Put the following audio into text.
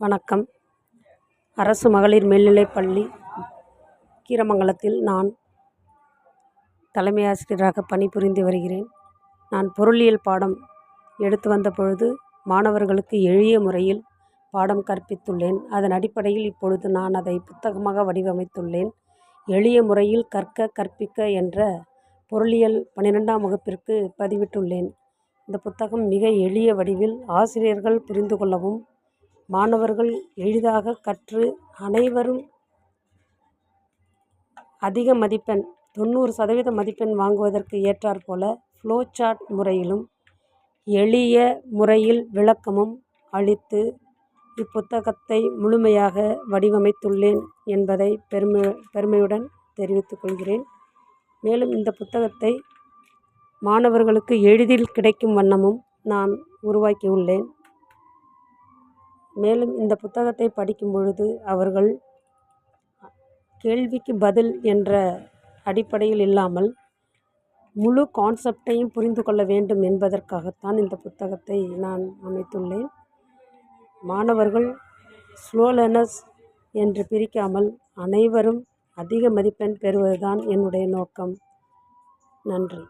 வணக்கம். அரசு மகளிர் மேல்நிலைப்பள்ளி கீரமங்கலத்தில் நான் தலைமை ஆசிரியராக பணிபுரிந்து வருகிறேன். நான் பொருளியல் பாடம் எடுத்து வந்த பொழுது மாணவர்களுக்கு எளிய முறையில் பாடம் கற்பித்துள்ளேன். அதன் அடிப்படையில் இப்பொழுது நான் அதை புத்தகமாக வடிவமைத்துள்ளேன். எளிய முறையில் கற்க கற்பிக்க என்ற பொருளியல் பன்னிரெண்டாம் வகுப்பிற்கு பதிவிட்டுள்ளேன். இந்த புத்தகம் மிக எளிய வடிவில் ஆசிரியர்கள் புரிந்து கொள்ளவும் மாணவர்கள் எளிதாக கற்று அனைவரும் அதிக மதிப்பெண் தொண்ணூறு சதவீத மதிப்பெண் வாங்குவதற்கு ஏற்றாற்போல ஃப்ளோ சார்ட் முறையிலும் எளிய முறையில் விளக்கமும் அளித்து இப்புத்தகத்தை முழுமையாக வடிவமைத்துள்ளேன் என்பதை பெருமை பெருமையுடன் தெரிவித்துக் கொள்கிறேன். மேலும் இந்த புத்தகத்தை மாணவர்களுக்கு எளிதில் கிடைக்கும் வண்ணமும் நான் உருவாக்கியுள்ளேன். மேலும் இந்த புத்தகத்தை படிக்கும் பொழுது அவர்கள் கேள்விக்கு பதில் என்ற அடிப்படையில் இல்லாமல் முழு கான்செப்டையும் புரிந்து கொள்ள வேண்டும் என்பதற்காகத்தான் இந்த புத்தகத்தை நான் அமைத்துள்ளேன். மாணவர்கள் ஸ்லோ லேர்னர்ஸ் என்று பிரிக்காமல் அனைவரும் அதிக மதிப்பெண் பெறுவதுதான் என்னுடைய நோக்கம். நன்றி.